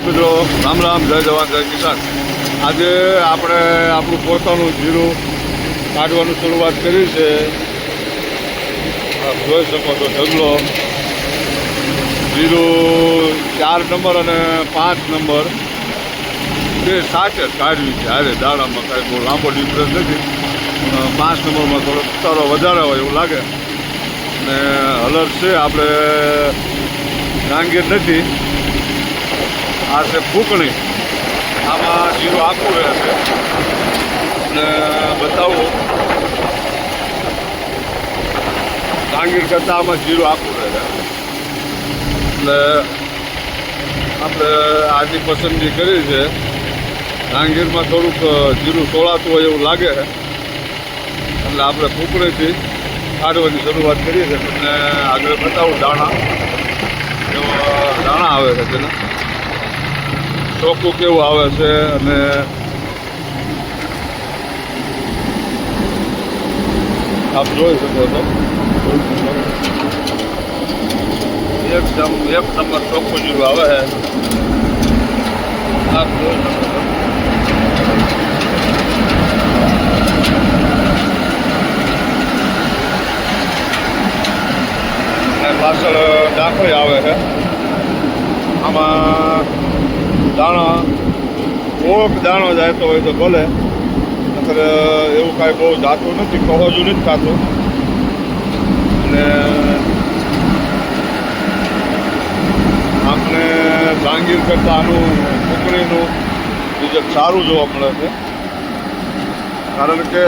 મિત્રો, રામ રામ, જય જવાન જય કિસાન. આજે આપણે આપણું પોતાનું જીરું કાઢવાનું શરૂઆત કરી છે. આપ જોઈ શકો છો ઢગલો. જીરું ચાર નંબર અને પાંચ નંબર. બે સાથે કાઢવી છે. હારે દાડામાં કાંઈ બહુ લાંબો ડિફરન્સ નથી. પાંચ નંબરમાં થોડો ઉતારો વધારે હોય એવું લાગે. અને હલર છે, આપણે ગાંગીર નથી. આ છે ફૂકણી આમાં જીરું આખું રહેશે અને બતાવું. ડાંગીર કરતાં આમાં જીરું આખું રહે એટલે આપણે આજની પસંદગી કરી છે. ડાંગીરમાં થોડુંક જીરું તોળાતું હોય એવું લાગે એટલે આપણે ફૂકણીથી કાઢવાની શરૂઆત કરીએ છીએ. તમને આગળ બતાવું દાણા. દાણા આવે છે તેના. ચોખ્ખું કેવું આવે છે અને આપ જોઈ શકો છો. એકદમ એક નંબર ચોખ્ખું જેવું આવે છે. આપ જોઈ શકો છો. પાછળ ડાંખળી આવે છે. આમાં દાણા કોક દાણો જાતો હોય તો ભલે. નકર એવું કાંઈ બહુ જાતું નથી, કહોજું નથી ખાતું અને આપણે જાંગીર કરતાં આનું કુકડીનું બીજું સારું જોવા મળે છે. કારણ કે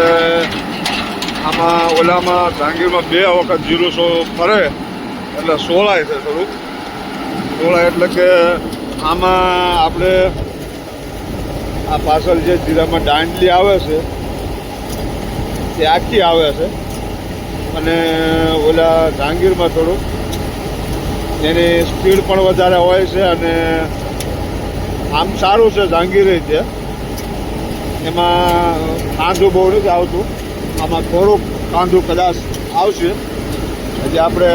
આમાં ઓલામાં જાંગીરમાં બે વખત જીરું સો ફરે, એટલે સોળાય છે થોડુંક. સોળાય એટલે કે આમાં આપણે આ પાછળ જે જીરામાં દાંડલી આવે છે, તે આખી આવે છે. અને ઓલા જાંગીરમાં થોડુંક એની સ્પીડ પણ વધારે હોય છે અને આમ સારું છે જાંગીરે છે એમાં કાંદું બહુ નથી આવતું. આમાં થોડુંક કાંદું કદાચ આવશે. હજી આપણે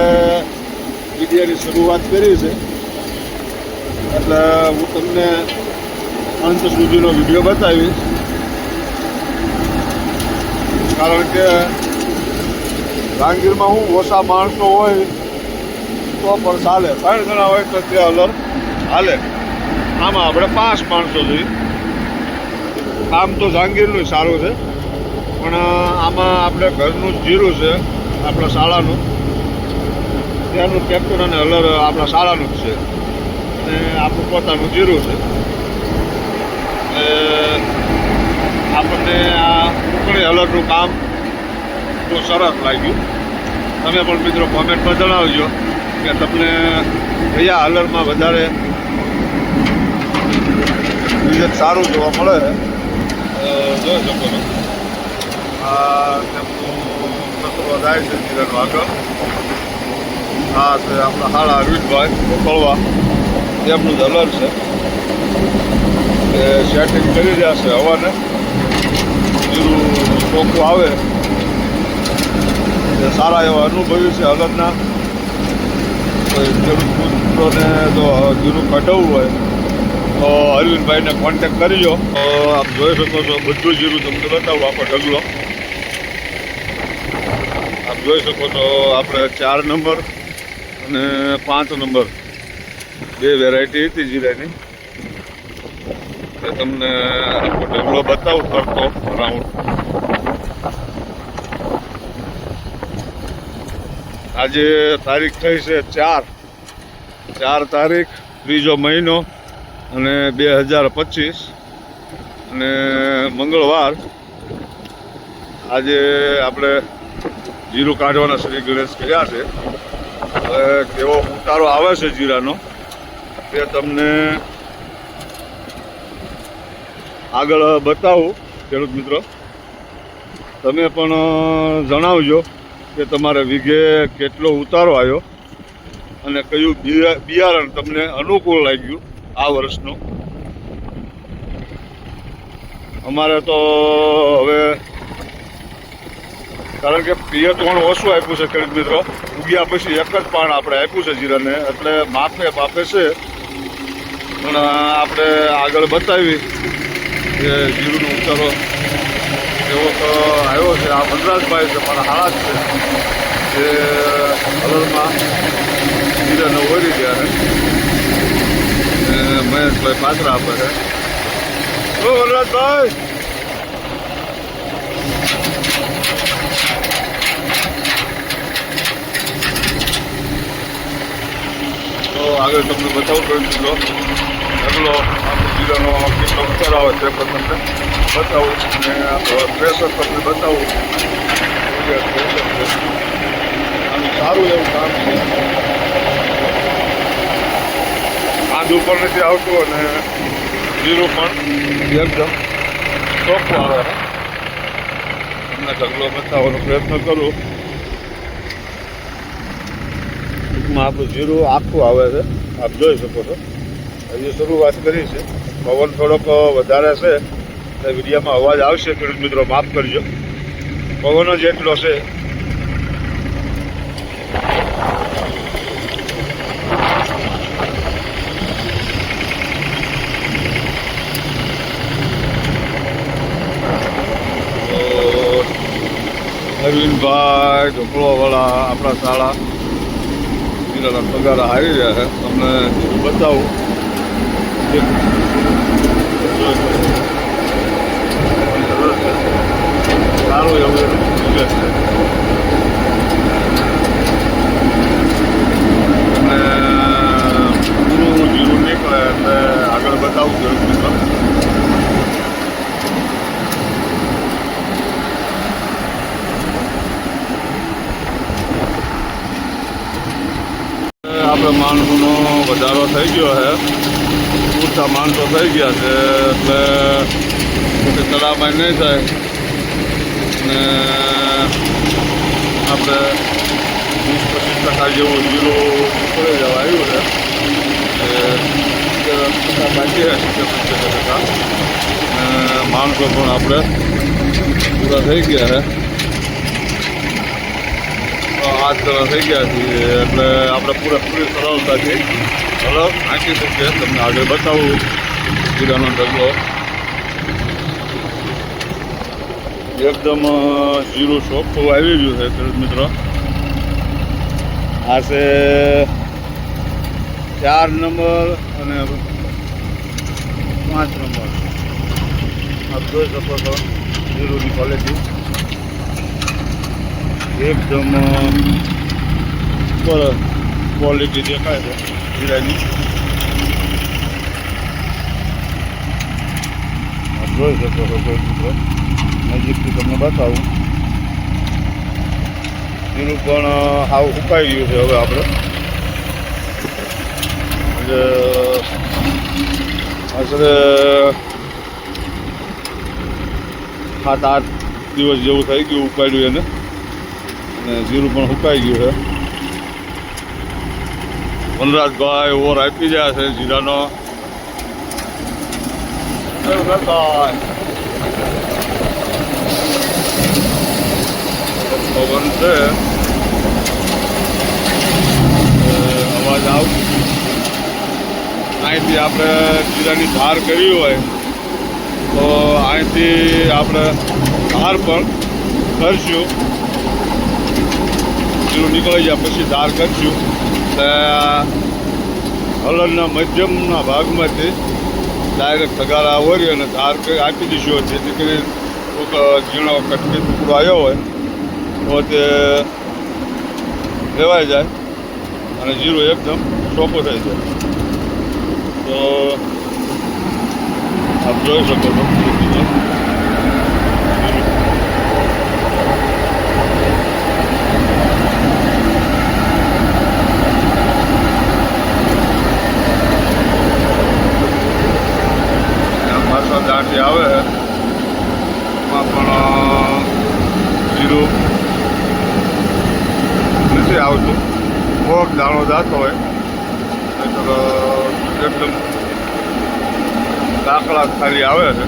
વિડીયોની શરૂઆત કરી છે. એટલે હું તમને અંત સુધીનો વીડિયો બતાવીશ. કારણ કે જાંગીરમાં હું ઓછા માણસો હોય તો પણ ચાલે. ત્રણ જણા હોય તો તે અલર હાલે. આમાં આપણે પાંચ માણસો જોઈએ. આમ તો જાંગીરનું સારું છે. પણ આમાં આપણે ઘરનું જીરું છે, આપણા શાળાનું. ત્યાંનું ટ્રેક્ટર અને હલર આપણા શાળાનું જ છે. અને આપણું પોતાનું જીરું છે. આપણને આ ઉકળી હલરનું કામ બહુ સરસ લાગ્યું. તમે પણ મિત્રો કોમેન્ટમાં જણાવજો કે તમને કયા હલરમાં વધારે રિઝલ્ટ સારું જોવા મળે. જોઈ શકો છો. આ જાય છે જીરાનું વાગર હા આપણા હાળા અરવિંદભાઈ ગોપાળવા તેમનું હલર છે. એ સેટિંગ કરી રહ્યા છે હવાને. જીરું ચોખ્ખું આવે. એ સારા એવા અનુભવી છે અલગના ખેડૂત મિત્રોને જો જીરું કઢાવવું હોય, તો અરવિંદભાઈને કોન્ટેક કરજો આપ જોઈ શકો છો બધું જીરું તમને બતાવું, આખો ઢગલો. આપ જોઈ શકો છો, આપણે ચાર નંબર અને પાંચ નંબર. બે વેરાયટી હતી જીરાની. તમને આખો ઢગલો બતાવું કરતો રાઉન્ડ આજે તારીખ થઈ છે ચાર. ચાર તારીખ, ત્રીજો મહિનો અને બે હજાર પચીસ. અને મંગળવાર આજે આપણે જીરું કાઢવાના શ્રી ગણેશ કર્યા છે. કેવો ઉતારો આવે છે જીરાનો? તે તમને આગળ બતાવું, ખેડૂત મિત્રો. તમે પણ જણાવજો કે તમારે વીઘે કેટલો ઉતારો આવ્યો અને કયું બિયા- બિયારણ તમને અનુકૂળ લાગ્યું આ વર્ષનું? અમારે તો હવે કારણ કે પિયત ત્રણ ઓછું આપ્યું છે ખેડૂત મિત્રો? ઉગ્યા પછી એક જ પાણ આપણે આપ્યું છે જીરાને. એટલે માપે પાપે છે. પણ આપણે આગળ બતાવી કે જીરુનો ઉતારો એવો તો આવ્યો છે. આ વનરાજભાઈ છે, મારા હાળા છે, જે કલરમાં જીરાને ઓરી ગયા મહેશભાઈ પાત્ર આપે છે. વનરાજભાઈ આગળ તમને બતાવું મિત્રો ઢગલો આપણે કેટલો ઉતાર આવે છે તમને બતાવું અને પ્રેશર તમને બતાવું આનું સારું એવું કામ છે. આંધ આવતું અને જીરું પણ એકદમ ચોખ્ખું આવે. છે તમને ઢગલો બતાવવાનો પ્રયત્ન કરું. ટૂંકમાં આપણું જીરું આખું આવે છે. આપ જોઈ શકો છો. હજી શરૂઆત કરી છે. પવન થોડોક વધારે છે. એટલે અવાજ આવશે ખેડૂત મિત્રો, માફ કરજો. પવન એટલો છે તો અરવિંદભાઈ ઢોકળોવાળા આપણા શાળા પગાર આવી રહ્યા તમને બતાવું કે સારું એવું એનું રિઝલ્ટ છે અને પૂરું જીરું નીકળે એટલે આગળ બતાવું ખેડૂત મિત્રો આપણે માણસોનો વધારો થઈ ગયો છે. પૂરતા માણસો થઈ ગયા છે, એટલે તળાવમાં નહીં થાય. ને આપણે વીસ પચીસ ટકા જેવું જીરો ઉપડે જવા આવ્યું છે. ટકા બાકી છે સિત્તેર ટકા. માણસો પણ આપણે પૂરા થઈ ગયા છે. હાથ થઈ ગયા છીએ એટલે આપણે પૂરેપૂરી સરળતાથી હલો નાખી શકીએ તમને આગળ બતાવું? જીરાનો ઢગલો એકદમ જીરું ચોખ્ખું આવી ગયું છે, ખેડૂત મિત્રો. આ છે ચાર નંબર અને પાંચ નંબર. આપ જોઈ શકો છો જીરુની ક્વોલિટી એકદમ બરાબર ક્વોલિટી દેખાય છે હીરાની. જોઈ શકો છો કોઈ મિત્રો. નજીકથી તમને બતાવું. એનું પણ હાવ ઉપાડી ગયું છે હવે આપણે. એટલે, આશરે સાત, આઠ દિવસ જેવું થઈ ગયું ઉપાડ્યું એને. જીરું પણ સુકાઈ ગયું છે. વનરાજભાઈ ઓવર આપી ગયા છે જીરાનો. પવન છે અવાજ આવશે અહીંથી આપણે જીરાની ધાર કરી હોય, તો અહીંથી આપણે ધાર પણ કરશું. જીરું નીકળી જાય પછી ધાર કરશું. હલનના મધ્યમના ભાગમાંથી ડાયરેક્ટ તગારા ઓરી અને ધાર આપી દઈશું. જેથી કરી કોઈક ઝીણો કટકી ટુકડો આવ્યો હોય, તો તે લેવાઈ જાય અને જીરું એકદમ સોપો થઈ જાય. તો, આપ જોઈ શકો છો. જીરું. એના આવે એમાં પણ જીરું નથી આવતું. થોડોક દાણો જાતો હોય. એકદમ દાખલા ખાલી આવે છે.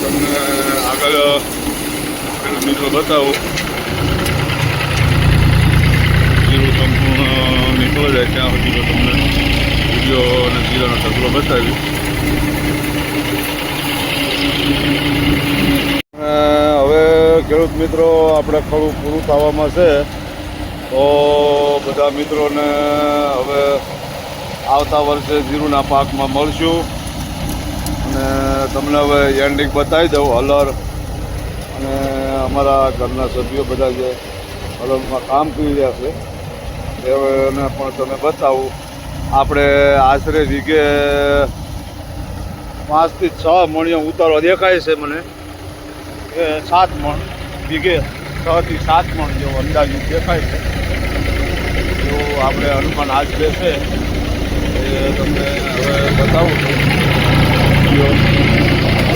તમને આગળ મિત્રો બતાવું. જીરું સંપૂર્ણ નીકળી જાય ત્યાં સુધી તો તમને વીડિયો અને જીરાનો ઢગલો બતાવી હવે ખેડૂત મિત્રો, આપણે ખરું પૂરું થવામાં છે. તો બધા મિત્રોને હવે આવતા વર્ષે જીરુના પાકમાં મળશું. અને તમને હવે એન્ડિંગ બતાવી દઉં, હલર. અને અમારા ઘરના સભ્યો બધા જે હલરમાં કામ કરી રહ્યા છે. તેને પણ તમે બતાવું. આપણે આશરે વીઘે પાંચથી છ મણિયો ઉતારો દેખાય છે મને. એ સાત મણ, વીઘે છથી સાત મણ જેવો અંદાજિત દેખાય છે. એવું આપણે હનુમાન આશરે છે એ તમને હવે બતાવું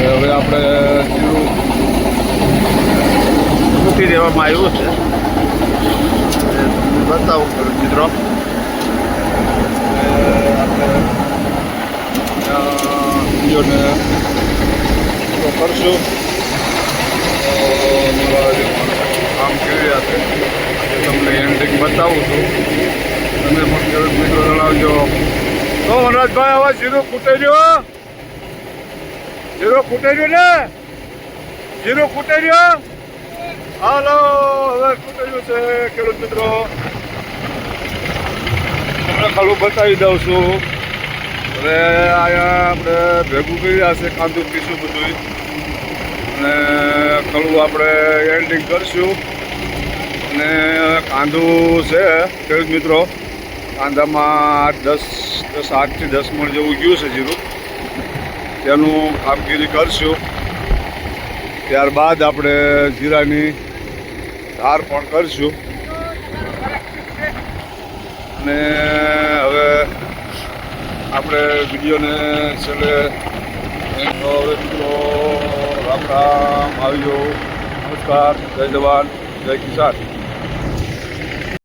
હવે આપણે જીરું મૂકી દેવામાં આવ્યું છે. બતાવું ખેડૂત મિત્રો આપણે વિડીયોને કરશું તો મારા જે કામ કરી રહ્યા તમને એન્ડિંગ બતાવું છું તમે પણ ખેડૂત મિત્રો જણાવજો તો વનરાજભાઈ હવે જીરું ખૂટે રહ્યો જીરો ખૂટે રહ્યો ને જીરો ખૂટે રહ્યો હાલો, હવે ખૂટે રહ્યું છે, ખેડૂત મિત્રો? તમને ખાલું બતાવી દઉં છું. હવે અહીંયા આપણે ભેગું કરી છે, કાંદું પીશું બધું અને ખલું આપણે એન્ડિંગ કરશું. અને કાંદું છે, ખેડૂત મિત્રો, કાંદામાં આઠ દસ દસ, આઠથી દસ મણ જેવું ગયું છે જીરું. તેનું કામગીરી કરશું. ત્યારબાદ આપણે જીરાની ધાર પણ કરશું. અને હવે આપણે વિડીયોને છેલ્લે હવે મિત્રો રામ રામ, આવ્યો. નમસ્કાર, જય જવાન, જય કિસાન.